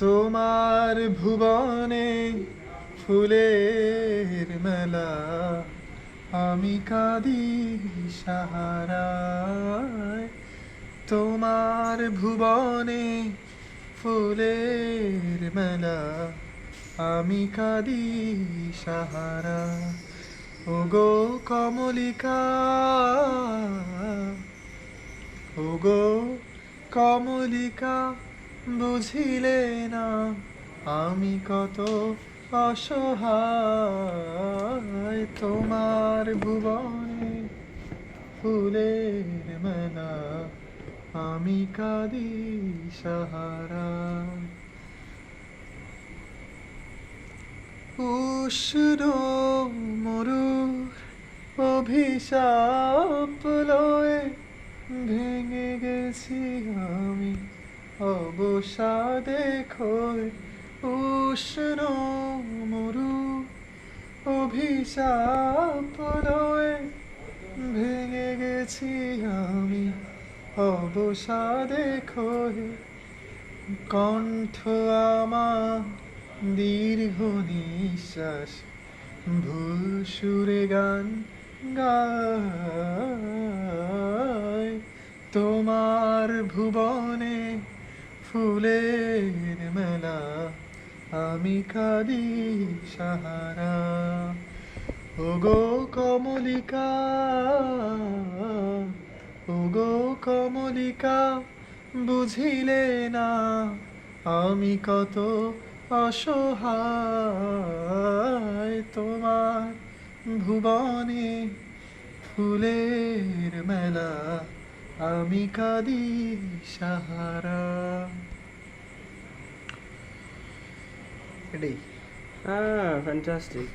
তোমার ভুবনে ফুলের মেলা, আমি কাঁদি সাহারায়। তোমার ভুবনে ফুলের মেলা, আমি কাঁদি সাহারা ওগো কমলিকা ওগো কমলিকা। বুঝিলে না আমি কত অসহায় তোমার ভুবনে ফুলের মেলা। আমি কাঁদি সাহারা। উষ্ণ মরুর অভিশাপ লয়ে ভেঙে গেছি আমি। অবসাদে খোয় উষ্ণ মরু, অভিশাপ ভেঙে গেছি আমি। অবসাদে খোয় কণ্ঠ আমার দীর্ঘ নিঃশ্বাস, ভুল সুরে গান গায়। তোমার ভুবনে ফুলের মেলা, আমি কালি সাহারা। ওগো কমলিকা ওগো কমলিকা, বুঝিলে না আমি কত অসহায় তোমার ভুবনে ফুলের মেলা। আমি কাঁদি সাহারা। এটাই হ্যাঁ ফ্যান্টাস্টিক